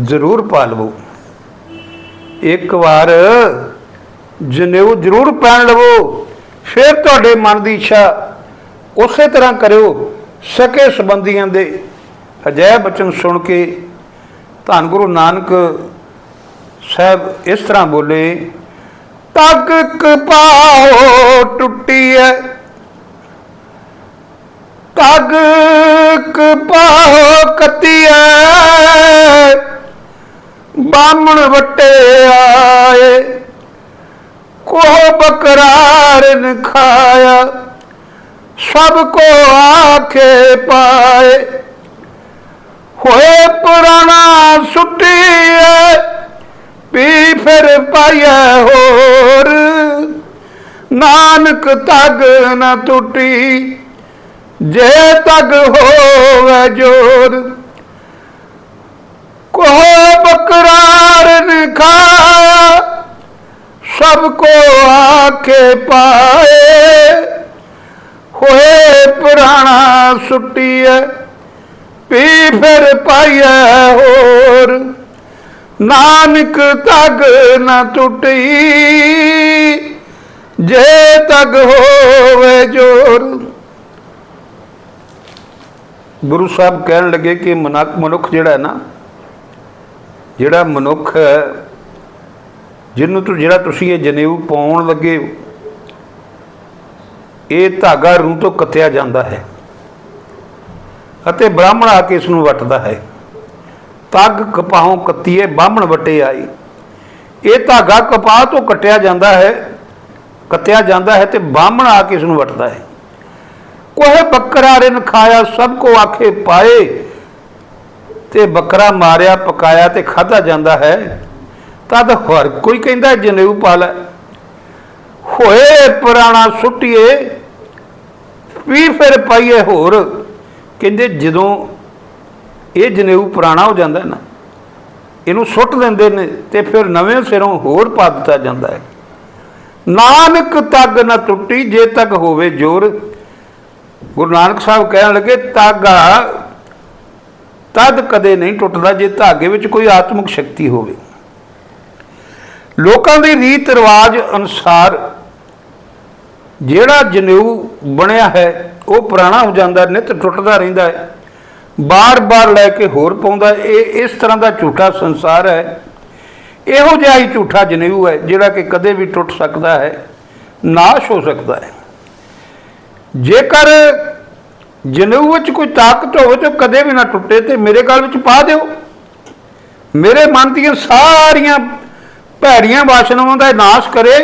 ਜ਼ਰੂਰ ਪਾ ਲਵੋ ਇੱਕ ਵਾਰ ਜਨੇਊ ਜ਼ਰੂਰ ਪਹਿਨ ਲਵੋ। ਫਿਰ ਤੁਹਾਡੇ ਮਨ ਦੀ ਇੱਛਾ ਉਸੇ ਤਰ੍ਹਾਂ ਕਰਿਓ, ਸਕੇ ਸੰਬੰਧੀਆਂ ਦੇ ਅਜੈ ਬਚਨ ਸੁਣ ਕੇ ਧੰਨ ਗੁਰੂ ਨਾਨਕ ਸਾਹਿਬ ਇਸ ਤਰ੍ਹਾਂ ਬੋਲੇ, ਤੱਕ ਕਪਾਓ ਟੁੱਟੀ ਐ ਤੱਕ ਕਪਾਓ ਕੱਤੀ ਬਾਮਣ ਵਟੇ ਆਏ ਕੋ ਬਕਰਾਰ ਨ ਖਾਇਆ, ਸਭ ਕੋ ਆਖੇ ਪਾਏ ਹੋਏ ਪੁਰਾਣਾ ਸੁੱਟੀਏ ਪੀ ਫਿਰ ਪਾਇਆ ਹੋਰ। ਨਾਨਕ ਤਗ ਨਾ ਟੁੱਟੀ, ਜੇ ਤਗ ਹੋਵੇ ਜੋਰ। ਕੋ ਬਕਰਾਰ ਨ ਖਾਇਆ, ਸਭ ਕੋ ਆਖੇ ਪਾਏ। ਹੋਏ ਪੁਰਾਣਾ ਸੁੱਟੀਏ ਪੀ ਫਿਰ ਪਾਈਐ ਹੋਰ। ਨਾਨਕ ਤਗ ਨਾ ਟੁੱਟੀ, ਜੇ ਤਗ ਹੋਵੇ ਜੋਰ। ਗੁਰੂ ਸਾਹਿਬ ਕਹਿਣ ਲੱਗੇ ਕਿ ਮਨੁੱਖ ਮਨੁੱਖ ਜਿਹੜਾ ਹੈ ਨਾ, ਜਿਹੜਾ ਮਨੁੱਖ ਜਿਹਨੂੰ ਤੂੰ, ਜਿਹੜਾ ਤੁਸੀਂ ਇਹ ਜਨੇਊ ਪਾਉਣ ਲੱਗੇ ਇਹ ਧਾਗਾ ਰੂਹ ਤੋਂ ਕੱਤਿਆ ਜਾਂਦਾ ਹੈ। ਅਤੇ ਬ੍ਰਾਹਮਣ ਆ ਕੇ ਇਸ ਨੂੰ ਵਟਦਾ ਹੈ। ਤੱਗ ਕਪਾਹੋਂ ਕੱਤੀਏ ਬਾਹਮਣ ਵਟੇ ਆਈ। ਇਹ ਧਾਗਾ ਕਪਾਹ ਤੋਂ ਕੱਟਿਆ ਜਾਂਦਾ ਹੈ, ਕੱਤਿਆ ਜਾਂਦਾ ਹੈ ਤੇ ਬਾਹਮਣ ਆ ਕੇ ਇਸ ਨੂੰ ਵਟਦਾ ਹੈ। ਕੋਹ ਬੱਕਰਾ ਰਿਨ ਖਾਇਆ, ਸਭ ਕੋ ਆਖੇ ਪਾਏ। ਤੇ ਬੱਕਰਾ ਮਾਰਿਆ, ਪਕਾਇਆ ਤੇ ਖਾਧਾ ਜਾਂਦਾ ਹੈ। ਤਦ ਹਰ ਕੋਈ ਕਹਿੰਦਾ ਜਨੇਊ ਪਾ ਲੈ ਹੋਏ ਪੁਰਾਣਾ ਸੁੱਟੀਏ, ਵੀ ਫਿਰ ਪਾਈਏ ਹੋਰ। ਕਹਿੰਦੇ ਜਦੋਂ ਇਹ ਜਨੇਊ ਪੁਰਾਣਾ ਹੋ ਜਾਂਦਾ ਨਾ, ਇਹਨੂੰ ਸੁੱਟ ਦਿੰਦੇ ਨੇ ਤੇ ਫਿਰ ਨਵੇਂ ਸਿਰੋਂ ਹੋਰ ਪਾ ਦਿੱਤਾ ਜਾਂਦਾ ਹੈ। ਨਾਨਕ ਤੱਗ ਨਾ ਟੁੱਟੀ, ਜੇ ਤੱਕ ਹੋਵੇ ਜੋਰ। ਗੁਰੂ ਨਾਨਕ ਸਾਹਿਬ ਕਹਿਣ ਲੱਗੇ, ਤਾਗਾ, ਤਦ ਕਦੇ ਨਹੀਂ ਟੁੱਟਦਾ ਜੇ ਧਾਗੇ ਵਿੱਚ ਕੋਈ ਆਤਮਿਕ ਸ਼ਕਤੀ ਹੋਵੇ। ਲੋਕਾਂ ਦੀ ਰੀਤ ਰਿਵਾਜ ਅਨੁਸਾਰ ਜਿਹੜਾ ਜਨੇਊ ਬਣਿਆ ਹੈ ਉਹ ਪੁਰਾਣਾ ਹੋ ਜਾਂਦਾ, ਨਿਤ ਟੁੱਟਦਾ ਰਹਿੰਦਾ ਹੈ। ਬਾਰ-ਬਾਰ ਲੈ ਕੇ ਹੋਰ ਪਾਉਂਦਾ ਇਹ ਇਸ ਤਰ੍ਹਾਂ ਦਾ ਝੂਠਾ ਸੰਸਾਰ ਹੈ। ਇਹੋ ਜਿਹਾ ਹੀ ਝੂਠਾ ਜਨੇਊ ਹੈ, ਜਿਹੜਾ ਕਿ ਕਦੇ ਵੀ ਟੁੱਟ ਸਕਦਾ ਹੈ, ਨਾਸ਼ ਹੋ ਸਕਦਾ ਹੈ। ਜੇਕਰ ਜਨੇਊ ਵਿੱਚ ਕੋਈ ਤਾਕਤ ਹੋਵੇ ਤਾਂ ਕਦੇ ਵੀ ਨਾ ਟੁੱਟੇ ਤੇ ਮੇਰੇ ਗਲ ਵਿੱਚ ਪਾ ਦਿਓ। ਮੇਰੇ ਮਨ ਦੀਆਂ ਸਾਰੀਆਂ ਭੈੜੀਆਂ ਵਾਸ਼ਨਾਵਾਂ ਦਾ ਨਾਸ਼ ਕਰੇ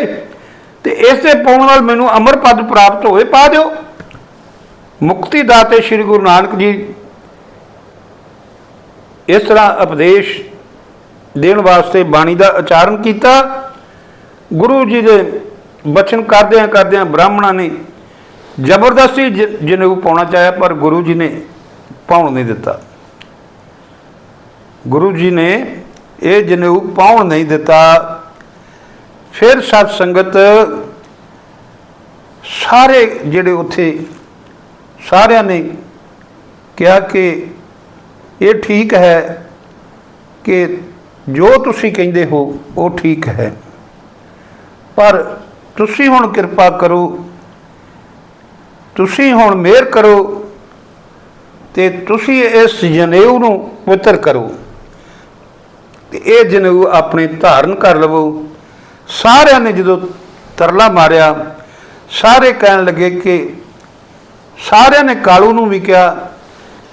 ਤੇ ਇਸ ਦੇ ਪਾਉਣ ਨਾਲ ਮੈਨੂੰ ਅਮਰ ਪਦ ਪ੍ਰਾਪਤ ਹੋਵੇ ਪਾ ਦਿਓ। ਮੁਕਤੀ ਦਾਤੇ ਸ੍ਰੀ ਗੁਰੂ ਨਾਨਕ ਜੀ ਇਸ ਤਰ੍ਹਾਂ ਉਪਦੇਸ਼ ਦੇਣ ਵਾਸਤੇ ਬਾਣੀ ਦਾ ਉਚਾਰਨ ਕੀਤਾ। ਗੁਰੂ ਜੀ ਦੇ ਬਚਨ ਕਰਦਿਆਂ ਕਰਦਿਆਂ ਬ੍ਰਾਹਮਣਾਂ ਨੇ ਜ਼ਬਰਦਸਤੀ ਜ- ਜਨੇਊ ਪਾਉਣਾ ਚਾਹਿਆ, ਪਰ ਗੁਰੂ ਜੀ ਨੇ ਪਾਉਣ ਨਹੀਂ ਦਿੱਤਾ। ਗੁਰੂ ਜੀ ਨੇ ਇਹ ਜਨੇਊ ਪਾਉਣ ਨਹੀਂ ਦਿੱਤਾ, ਫਿਰ ਸਤ ਸੰਗਤ ਸਾਰੇ ਜਿਹੜੇ ਉੱਥੇ ਸਾਰਿਆਂ ਨੇ ਕਿਹਾ ਕਿ ਇਹ ਠੀਕ ਹੈ ਕਿ ਜੋ ਤੁਸੀਂ ਕਹਿੰਦੇ ਹੋ, ਉਹ ਠੀਕ ਹੈ। ਪਰ ਤੁਸੀਂ ਹੁਣ ਕਿਰਪਾ ਕਰੋ, ਤੁਸੀਂ ਹੁਣ ਮਿਹਰ ਕਰੋ ਤੇ ਤੁਸੀਂ ਇਸ ਜਨੇਊ ਨੂੰ ਪਵਿੱਤਰ ਕਰੋ। ਤੇ ਇਹ ਜਨੇਊ ਆਪਣੇ ਧਾਰਨ ਕਰ ਲਵੋ। ਸਾਰਿਆਂ ਨੇ ਜਦੋਂ ਤਰਲਾ ਮਾਰਿਆ, ਸਾਰੇ ਕਹਿਣ ਲੱਗੇ ਕਿ ਸਾਰਿਆਂ ਨੇ ਕਾਲੂ ਨੂੰ ਵੀ ਕਿਹਾ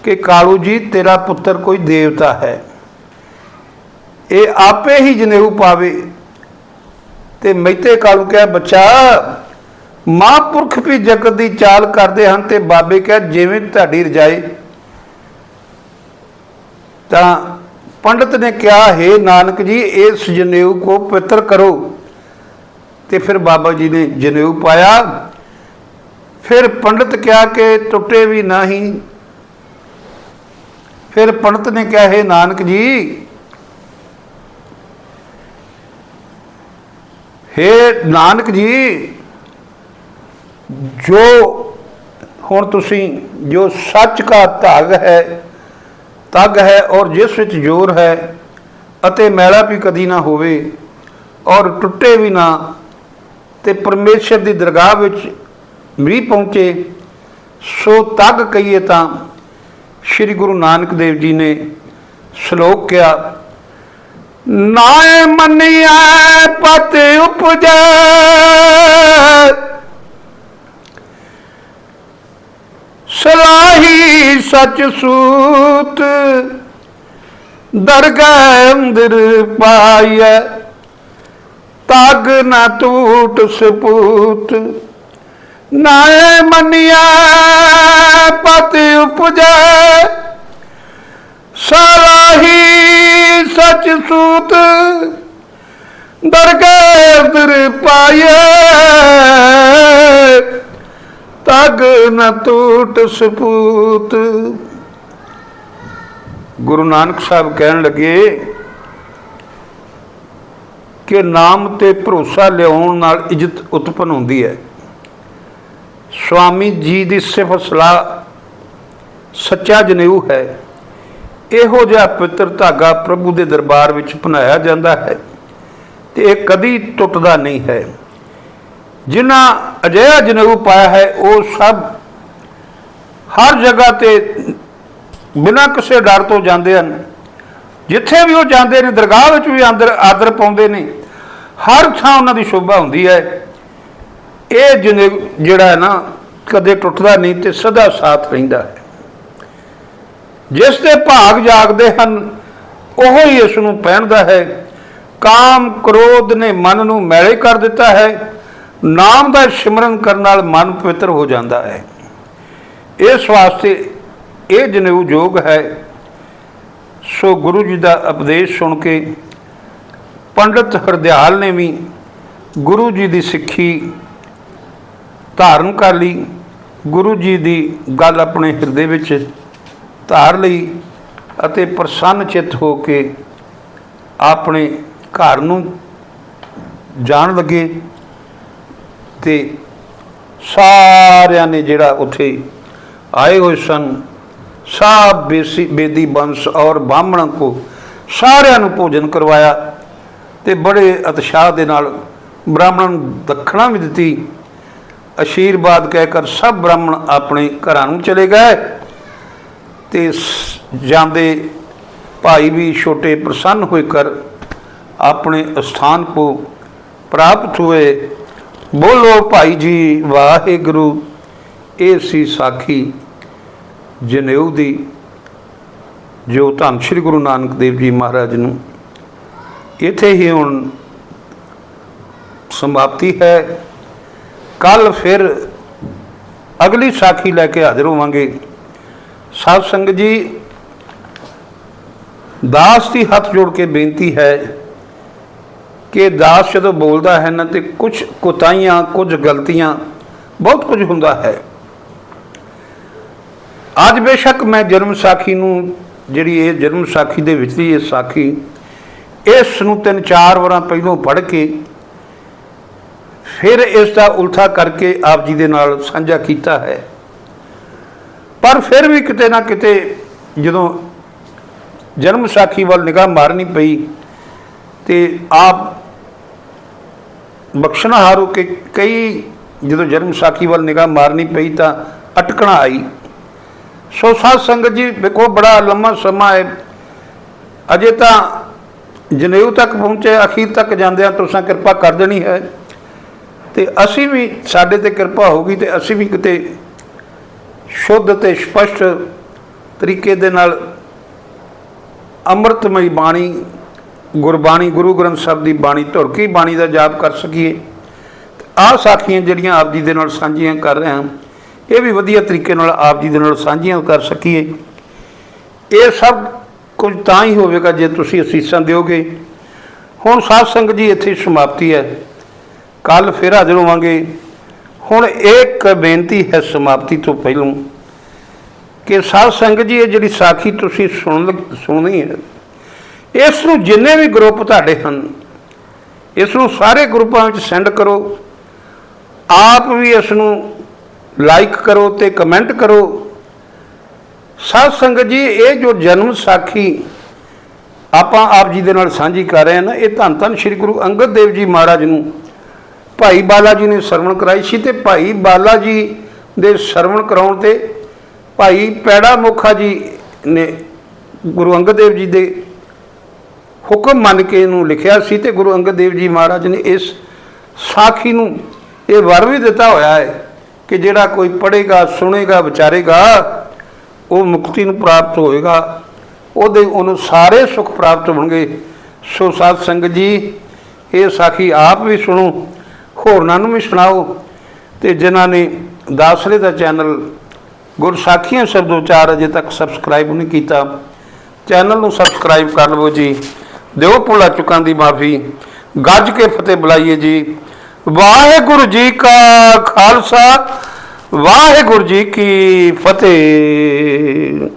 ਕਿ ਕਾਲੂ ਜੀ, ਤੇਰਾ ਪੁੱਤਰ ਕੋਈ ਦੇਵਤਾ ਹੈ। ਇਹ ਆਪੇ ਹੀ ਜਨੇਊ ਪਾਵੇ। ਤੇ ਮਹਿਤੇ ਕਾਲੂ ਕਿਹਾ, ਬੱਚਾ, ਮਹਾਂਪੁਰਖ ਵੀ ਜਗਤ ਦੀ ਚਾਲ ਕਰਦੇ ਹਨ ਤੇ ਬਾਬੇ ਕਿਹਾ, ਜਿਵੇਂ ਤੁਹਾਡੀ ਰਜਾਈ। ਤਾਂ ਪੰਡਤ ਨੇ ਕਿਹਾ, ਹੈ ਨਾਨਕ ਜੀ, ਇਸ ਜਨੇਊ ਕੋ ਪਵਿੱਤਰ ਕਰੋ। ਤੇ ਫਿਰ ਬਾਬਾ ਜੀ ਨੇ ਜਨੇਊ ਪਾਇਆ। ਫਿਰ ਪੰਡਤ ਕਿਹਾ ਕਿ ਟੁੱਟੇ ਵੀ ਨਹੀਂ। ਫਿਰ ਪੰਡਤ ਨੇ ਕਿਹਾ, ਹੈ ਨਾਨਕ ਜੀ, ਹੇ ਨਾਨਕ ਜੀ, ਜੋ ਹੁਣ ਤੁਸੀਂ, ਜੋ ਸੱਚ ਦਾ ਧਾਗ ਹੈ ਤਗ ਹੈ ਔਰ ਜਿਸ ਵਿੱਚ ਜੋਰ ਹੈ ਅਤੇ ਮੈਲਾ ਵੀ ਕਦੀ ਨਾ ਹੋਵੇ ਔਰ ਟੁੱਟੇ ਵੀ ਨਾ, ਤੇ ਪਰਮੇਸ਼ਰ ਦੀ ਦਰਗਾਹ ਵਿੱਚ ਮੀਂਹ ਪਹੁੰਚੇ, ਸੋ ਤੱਗ ਕਹੀਏ ਤਾਂ ਸ੍ਰੀ ਗੁਰੂ ਨਾਨਕ ਦੇਵ ਜੀ ਨੇ ਸ਼ਲੋਕ ਕਿਹਾ ਨਾਏ ਮੰਨਿਆ ਪਤ ਉਪਜੈ। ਸਲਾਹੀ ਸਚ ਸੂਤ, ਦਰਗਾਹ ਅੰਦਰ ਪਾਈਐ। ਤਗ ਨਾ ਟੂਟ ਸਪੂਤ। ਨਾਏ ਮੰਨਿਆ ਪਤ ਉਪਜੈ। ਸਲਾਹੀ ਸਚ ਸੂਤ ਦਰਗਾਹ ਅੰਦਰ ਪਾਈਐ। ਤਗ ਨ ਟੂਟ ਸਪੂਤ ਗੁਰੂ ਨਾਨਕ ਸਾਹਿਬ ਕਹਿਣ ਲੱਗੇ ਕਿ ਨਾਮ ਤੇ ਭਰੋਸਾ ਲਿਆਉਣ ਨਾਲ ਇੱਜ਼ਤ ਉਤਪਨ ਹੁੰਦੀ ਹੈ। ਸਵਾਮੀ ਜੀ ਦੀ ਸਿਫਤ ਸਲਾਹ ਸੱਚਾ ਜਨੇਊ ਹੈ। ਇਹੋ ਜਿਹਾ ਪਵਿੱਤਰ ਧਾਗਾ ਪ੍ਰਭੂ ਦੇ ਦਰਬਾਰ ਵਿੱਚ ਬਣਾਇਆ ਜਾਂਦਾ ਹੈ ਤੇ ਇਹ ਕਦੀ ਟੁੱਟਦਾ ਨਹੀਂ ਹੈ। ਜਿਨ੍ਹਾਂ ਅਜਿਹਾ ਜਨੇਊ ਪਾਇਆ ਹੈ, ਉਹ ਸਭ ਹਰ ਜਗ੍ਹਾ ਤੇ ਬਿਨਾਂ ਕਿਸੇ ਡਰ ਤੋਂ ਜਾਂਦੇ ਹਨ। ਜਿੱਥੇ ਵੀ ਉਹ ਜਾਂਦੇ ਨੇ, ਦਰਗਾਹ ਵਿੱਚ ਵੀ ਅੰਦਰ ਆਦਰ ਪਾਉਂਦੇ ਨੇ, ਹਰ ਥਾਂ ਉਹਨਾਂ ਦੀ ਸ਼ੋਭਾ ਹੁੰਦੀ ਹੈ। ਇਹ ਜਨੇਊ ਜਿਹੜਾ ਹੈ ਨਾ, ਕਦੇ ਟੁੱਟਦਾ ਨਹੀਂ ਤੇ ਸਦਾ ਸਾਥ ਰਹਿੰਦਾ ਹੈ। ਜਿਸ ਦੇ ਭਾਗ ਜਾਗਦੇ ਹਨ, ਉਹ ਹੀ ਇਸ ਨੂੰ ਪਹਿਨਦਾ ਹੈ। ਕਾਮ ਕ੍ਰੋਧ ਨੇ ਮਨ ਨੂੰ ਮੈਲੇ ਕਰ ਦਿੱਤਾ ਹੈ। ਨਾਮ ਦਾ ਸਿਮਰਨ ਕਰਨ ਨਾਲ ਮਨ ਪਵਿੱਤਰ ਹੋ ਜਾਂਦਾ ਹੈ। ਇਸ ਵਾਸਤੇ ਇਹ ਜਨੇਊ ਯੋਗ ਹੈ। ਸੋ ਗੁਰੂ ਜੀ ਦਾ ਉਪਦੇਸ਼ ਸੁਣ ਕੇ ਪੰਡਤ ਹਰਦਿਆਲ ਨੇ ਵੀ ਗੁਰੂ ਜੀ ਦੀ ਸਿੱਖੀ ਧਾਰਨ ਕਰ ਲਈ, ਗੁਰੂ ਜੀ ਦੀ ਗੱਲ ਆਪਣੇ ਹਿਰਦੇ ਵਿੱਚ ਧਾਰ ਲਈ ਅਤੇ ਪ੍ਰਸੰਨ ਚਿੱਤ ਹੋ ਕੇ ਆਪਣੇ ਘਰ ਨੂੰ ਜਾਣ ਲੱਗੇ ਤੇ ਸਾਰਿਆਂ ਨੇ ਜਿਹੜਾ ਉੱਥੇ ਆਏ ਹੋਏ ਸਨ, ਸਭ ਬੇਸੀ, ਬੇਦੀ, ਬੰਸ ਔਰ ਬਾਹਮਣਾਂ ਕੋ ਸਾਰਿਆਂ ਨੂੰ ਭੋਜਨ ਕਰਵਾਇਆ ਤੇ ਬੜੇ ਉਤਸ਼ਾਹ ਦੇ ਨਾਲ ਬ੍ਰਾਹਮਣਾਂ ਨੂੰ ਦੱਖਣਾ ਵੀ ਦਿੱਤੀ। ਅਸ਼ੀਰਵਾਦ ਕਹਿ ਕਰ ਸਭ ਬ੍ਰਾਹਮਣ ਆਪਣੇ ਘਰਾਂ ਨੂੰ ਚਲੇ ਗਏ ਤੇ ਜਾਂਦੇ ਭਾਈ ਵੀ ਛੋਟੇ ਪ੍ਰਸੰਨ ਹੋਏ ਕਰ ਆਪਣੇ ਸਥਾਨ ਕੋ ਪ੍ਰਾਪਤ ਹੋਏ। ਬੋਲੋ ਭਾਈ ਜੀ, ਵਾਹਿਗੁਰੂ, ਇਹ ਸੀ ਸਾਖੀ ਜਨੇਊ ਦੀ, ਜੋ ਧੰਨ ਸ਼੍ਰੀ ਗੁਰੂ ਨਾਨਕ ਦੇਵ ਜੀ ਮਹਾਰਾਜ ਨੂੰ ਇੱਥੇ ਹੀ ਹੁਣ ਸਮਾਪਤੀ ਹੈ। ਕੱਲ ਫਿਰ ਅਗਲੀ ਸਾਖੀ ਲੈ ਕੇ ਹਾਜ਼ਰ ਹੋਵਾਂਗੇ। ਸਾਧ ਸੰਗਤ ਜੀ, ਦਾਸ ਦੀ ਹੱਥ ਜੋੜ ਕੇ ਬੇਨਤੀ ਹੈ ਕਿ ਦਾਸ ਜਦੋਂ ਬੋਲਦਾ ਹੈ ਨਾ ਤੇ ਕੁਝ ਕੁਤਾਈਆਂ, ਕੁਝ ਗਲਤੀਆਂ, ਬਹੁਤ ਕੁਝ ਹੁੰਦਾ ਹੈ। ਅੱਜ ਬੇਸ਼ੱਕ ਮੈਂ ਜਨਮ ਸਾਖੀ ਨੂੰ, ਜਿਹੜੀ ਇਹ ਜਨਮ ਸਾਖੀ ਦੇ ਵਿਚਲੀ ਇਹ ਸਾਖੀ, ਇਸ ਨੂੰ ਤਿੰਨ ਚਾਰ ਵਾਰਾਂ ਪਹਿਲੋਂ ਪੜ੍ਹ ਕੇ ਫਿਰ ਇਸ ਦਾ ਉਲਥਾ ਕਰਕੇ ਆਪ ਜੀ ਦੇ ਨਾਲ ਸਾਂਝਾ ਕੀਤਾ ਹੈ। ਪਰ ਫਿਰ ਵੀ ਕਿਤੇ ਨਾ ਕਿਤੇ ਜਦੋਂ ਜਨਮ ਸਾਖੀ ਵੱਲ ਨਿਗਾਹ ਮਾਰਨੀ ਪਈ ਤੇ ਆਪ ਬਖਸ਼ਣਹਾਰ ਹੋ ਕੇ ਕਈ ਜਦੋਂ ਜਨਮ ਸਾਖੀ ਵੱਲ ਨਿਗਾਹ ਮਾਰਨੀ ਪਈ ਤਾਂ ਅਟਕਣਾ ਆਈ। ਸੋ ਸਾਧ ਸੰਗਤ ਜੀ, ਵੇਖੋ ਬੜਾ ਲੰਮਾ ਸਮਾਂ ਹੈ। ਅਜੇ ਤਾਂ ਜਨੇਊ ਤੱਕ ਪਹੁੰਚੇ ਅਖੀਰ ਤੱਕ ਜਾਂਦਿਆਂ ਤੁਸੀਂ ਕਿਰਪਾ ਕਰ ਦੇਣੀ ਹੈ। ਤੇ ਅਸੀਂ ਵੀ ਸਾਡੇ ਤੇ ਕਿਰਪਾ ਹੋਗੀ ਤੇ ਅਸੀਂ ਵੀ ਕਿਤੇ ਸ਼ੁੱਧ ਤੇ ਸਪਸ਼ਟ ਤਰੀਕੇ ਦੇ ਨਾਲ ਅੰਮ੍ਰਿਤਮਈ ਬਾਣੀ, ਗੁਰਬਾਣੀ, ਗੁਰੂ ਗ੍ਰੰਥ ਸਾਹਿਬ ਦੀ ਬਾਣੀ, ਧੁਰਕੀ ਬਾਣੀ ਦਾ ਜਾਪ ਕਰ ਸਕੀਏ। ਆਹ ਸਾਖੀਆਂ ਜਿਹੜੀਆਂ ਆਪ ਜੀ ਦੇ ਨਾਲ ਸਾਂਝੀਆਂ ਕਰ ਰਹੇ ਹਾਂ, ਇਹ ਵੀ ਵਧੀਆ ਤਰੀਕੇ ਨਾਲ ਆਪ ਜੀ ਦੇ ਨਾਲ ਸਾਂਝੀਆਂ ਕਰ ਸਕੀਏ। ਇਹ ਸਭ ਕੁਝ ਤਾਂ ਹੀ ਹੋਵੇਗਾ ਜੇ ਤੁਸੀਂ ਅਸੀਸਾਂ ਦਿਓਗੇ। ਹੁਣ ਸਾਧ ਸੰਗਤ ਜੀ ਇੱਥੇ ਸਮਾਪਤੀ ਹੈ। ਕੱਲ ਫਿਰ ਹਾਜ਼ਰ ਹੋਵਾਂਗੇ। ਹੁਣ ਇੱਕ ਬੇਨਤੀ ਹੈ ਸਮਾਪਤੀ ਤੋਂ ਪਹਿਲਾਂ ਕਿ ਸਾਧ ਸੰਗਤ ਜੀ, ਇਹ ਜਿਹੜੀ ਸਾਖੀ ਤੁਸੀਂ ਸੁਣ ਲੱਗ- ਸੁਣਨੀ ਹੈ, ਇਸ ਨੂੰ ਜਿੰਨੇ ਵੀ ਗਰੁੱਪ ਤੁਹਾਡੇ ਹਨ, ਇਸ ਨੂੰ ਸਾਰੇ ਗਰੁੱਪਾਂ ਵਿੱਚ ਸੈਂਡ ਕਰੋ। ਆਪ ਵੀ ਇਸ ਨੂੰ ਲਾਈਕ ਕਰੋ ਤੇ ਕਮੈਂਟ ਕਰੋ। ਸਾਧ ਸੰਗਤ ਜੀ, ਇਹ ਜੋ ਜਨਮ ਸਾਖੀ ਆਪਾਂ ਆਪ ਜੀ ਦੇ ਨਾਲ ਸਾਂਝੀ ਕਰ ਰਹੇ ਹਾਂ ਨਾ, ਇਹ ਧੰਨ ਧੰਨ ਸ੍ਰੀ ਗੁਰੂ ਅੰਗਦ ਦੇਵ ਜੀ ਮਹਾਰਾਜ ਨੂੰ ਭਾਈ ਬਾਲਾ ਜੀ ਨੇ ਸਰਵਣ ਕਰਾਈ ਸੀ ਤੇ ਭਾਈ ਬਾਲਾ ਜੀ ਦੇ ਸਰਵਣ ਕਰਾਉਣ ਤੇ ਭਾਈ ਪੈੜਾ ਮੁਖਾ ਜੀ ਨੇ ਗੁਰੂ ਅੰਗਦ ਦੇਵ ਜੀ ਦੇ ਹੁਕਮ ਮੰਨ ਕੇ ਇਹਨੂੰ ਲਿਖਿਆ ਸੀ ਤੇ ਗੁਰੂ ਅੰਗਦ ਦੇਵ ਜੀ ਮਹਾਰਾਜ ਨੇ ਇਸ ਸਾਖੀ ਨੂੰ ਇਹ ਵਰ ਵੀ ਦਿੱਤਾ ਹੋਇਆ ਹੈ ਕਿ ਜਿਹੜਾ ਕੋਈ ਪੜ੍ਹੇਗਾ, ਸੁਣੇਗਾ, ਵਿਚਾਰੇਗਾ, ਉਹ ਮੁਕਤੀ ਨੂੰ ਪ੍ਰਾਪਤ ਹੋਏਗਾ, ਉਹਦੇ ਉਹਨੂੰ ਸਾਰੇ ਸੁੱਖ ਪ੍ਰਾਪਤ ਹੋਣਗੇ। ਸੋ ਸਾਧ ਸੰਗਤ ਜੀ, ਇਹ ਸਾਖੀ ਆਪ ਵੀ ਸੁਣੋ। ਹੋਰਨਾਂ ਨੂੰ ਵੀ ਸੁਣਾਓ ਤੇ ਜਿਨ੍ਹਾਂ ਨੇ ਦਾਸਰੇ ਦਾ ਚੈਨਲ ਗੁਰਸਾਖੀਆਂ ਸ਼ਬਦ ਉਚਾਰ ਅਜੇ ਤੱਕ ਸਬਸਕ੍ਰਾਈਬ ਨਹੀਂ ਕੀਤਾ, ਚੈਨਲ ਨੂੰ ਸਬਸਕ੍ਰਾਈਬ ਕਰ ਲਵੋ ਜੀ। ਦਿਓ ਭੁਲਾ ਚੁੱਕਾਂ ਦੀ ਮਾਫੀ। ਗੱਜ ਕੇ ਫਤਿਹ ਬੁਲਾਈਏ ਜੀ। ਵਾਹਿਗੁਰੂ ਜੀ ਕਾ ਖਾਲਸਾ, ਵਾਹਿਗੁਰੂ ਜੀ ਕੀ ਫਤਿਹ।